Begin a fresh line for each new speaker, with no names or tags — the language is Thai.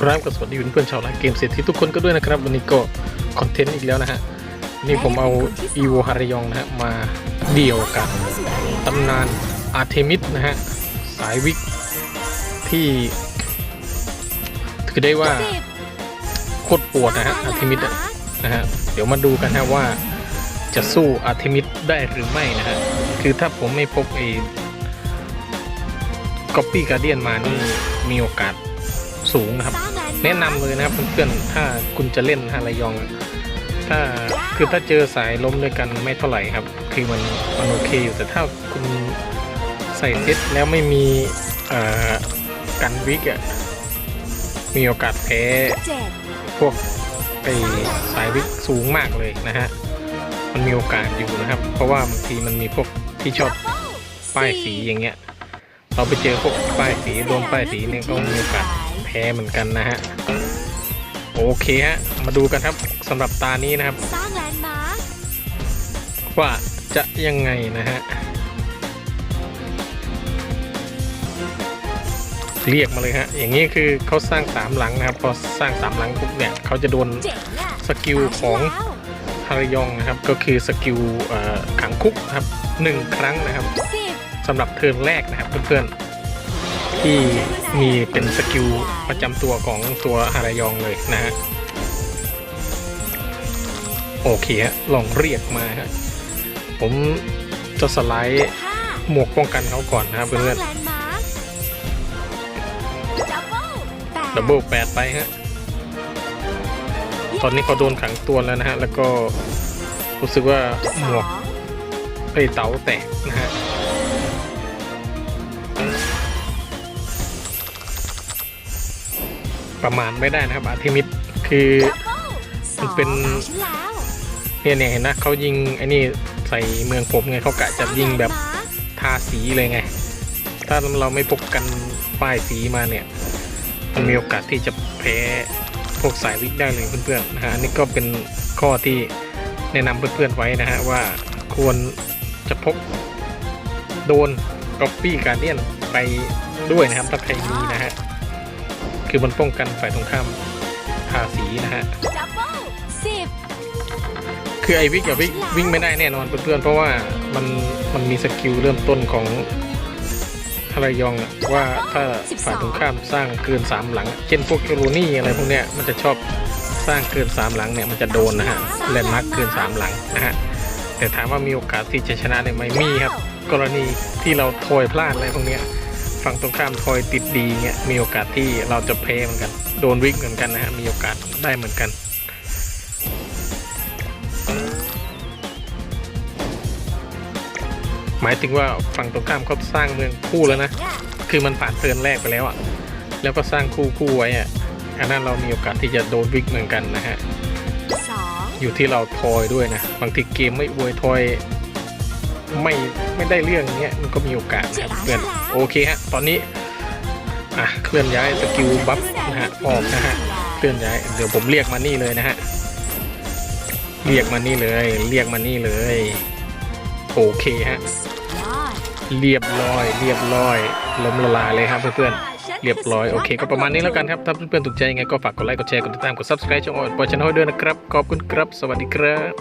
ครับกับสวัสดีเพื่อนๆชาวไลฟ์เกมเศรษฐีทุกคนก็ด้วยนะครับ วันนี้ก็คอนเทนต์อีกแล้วนะฮะ นี่ผมเอาอีโวฮารยองนะฮะ มาเดี่ยวกับตำนานอาร์เทมิสนะฮะ สายวิกที่ ถือได้ว่าโคตรปวดนะฮะอาร์เทมิสอะนะฮะ เดี๋ยวมาดูกันฮะว่าจะสู้อาร์เทมิสได้หรือไม่นะฮะ คือถ้าผมไม่พกไอ้ก๊อปปี้การเดียนมานี่มีโอกาส สูงนะครับ แนะนำเลยนะครับเพื่อนๆถ้าคุณจะเล่นฮาระยอง ถ้าคือถ้าเจอสายล้มด้วยกันไม่เท่าไหร่ครับ คือมันมันโอเคอยู่แต่ถ้าคุณใส่เซ็ตแล้วไม่มีกันวิกอะมีโอกาสแพ้พวกไอสายวิกสูงมากเลยนะฮะมันมีโอกาสอยู่นะครับ เพราะว่าบางทีมันมีพวกที่ชอบป้ายสีอย่างเงี้ย เราไปเจอพวกป้ายสีโดนป้ายสีเนี่ยก็มีโอกาส แพ้เหมือนกันนะฮะ โอเคฮะ มาดูกันครับสำหรับตานี้นะครับ
สร้างแลนด์มาร์ค
ว่าจะยังไงนะฮะ เรียกมาเลยฮะ อย่างนี้คือเขาสร้างสามหลังนะครับ พอสร้างสามหลังปุ๊บเนี่ยเขาจะโดน
เจ๋งอะ
สกิลของฮารยองนะครับ ก็คือสกิลขังคุกครับหนึ่งครั้งนะครับ
สิบ
สำหรับเทิร์นแรกนะครับเพื่อนๆ ที่มีเป็นสกิลประจำตัวของตัวฮารายองเลยนะฮะ โอเคฮะ ลองเรียกมาฮะ ผมจะสไลด์
ห
มวกป้องกันเขาก่อนนะครับเพื่อน
ดับเบิลแปด
ๆดับเบิลแปดไปฮะ ตอนนี้เขาโดนขังตัวแล้วนะฮะ แล้วก็รู้สึกว่าหมวกไอเต๋าแตกนะฮะ ประมาณไม่ได้นะครับอาร์เทมิดคือมั
น
เป็นเนี่ยเนี่ยเห็นนะเขายิงไอ้นี่ใส่เมืองผมไงเขากะจะยิงแบบ
สร้าลนด์มาร์ค
ทาสีเลยไง ถ้าเราไม่พกกันป้ายสีมาเนี่ย มันมีโอกาสที่จะแพ้พวกสายวิกได้เลยเพื่อนๆนะฮะอันนี้ก็เป็นข้อที่แนะนำเพื่อนๆไว้นะฮะว่าควรจะพกโดนก๊อปปี้การเดียนไปด้วยนะครับถ้าใครมีนะฮะ คือมันป้องกันฝ่ายตรงข้ามทาสีนะฮะ
ดับเบิลสิบ
คือไอวิกกับวิกวิ่งไม่ได้แน่นอนเพื่อนๆ เพราะว่ามันมันมีสกิลเริ่มต้นของฮารายองอะว่าถ้าฝ่ายตรงข้ามสร้างเกินสามหลัง เช่นพวกโคโรนี่อะไรพวกเนี้ยมันจะชอบสร้างเกินสามหลังเนี่ยมันจะโดนนะฮะแลนด์มาร์คเกินสามหลังนะฮะแต่ถามว่ามีโอกาสที่จะชนะได้ไหมมีครับ กรณีที่เราทอยพลาดอะไรพวกเนี้ย ฝั่งตรงข้ามทอยติดดีเงี้ยมีโอกาสที่เราจะแพ้เหมือนกัน โดนวิกเหมือนกันนะฮะมีโอกาสได้เหมือนกันหมายถึงว่าฝั่งตรงข้ามเขาสร้างเมืองคู่แล้วนะ
เนี่ย
คือมันผ่านเทิร์นแรกไปแล้วอะ่ะ แล้วก็สร้างคู่คู่ไว้อะ่ะ อันนั้นเรามีโอกาสที่จะโดนวิกเหมือนกันนะฮะ
สอง
อยู่ที่เราทอยด้วยนะ บางทีเกมไม่อวยทอย ไม่ไม่ได้เรื่องเนี้ยมันก็มีโอกาสนะครับเพื่อนโอเคฮะตอนนี้อะเคลื่อนย้ายสกิลบัฟนะฮะออกนะฮะเคลื่อนย้ายเดี๋ยวผมเรียกมานี่เลยนะฮะเรียกมานี่เลย เรียกมานี่เลยโอเคฮะ
ยอด
เรียบร้อย เรียบร้อยล้มละลายเลยครับเพื่อนๆเรียบร้อยโอเค ก็ประมาณนี้แล้วกันครับถ้าเพื่อนๆถูกใจยังไงก็ฝากกดไลค์กดแชร์กดติดตามกด subscribe ช่องออยปอยช n นลด้วยนะครับขอบคุณครับ สวัสดีครับ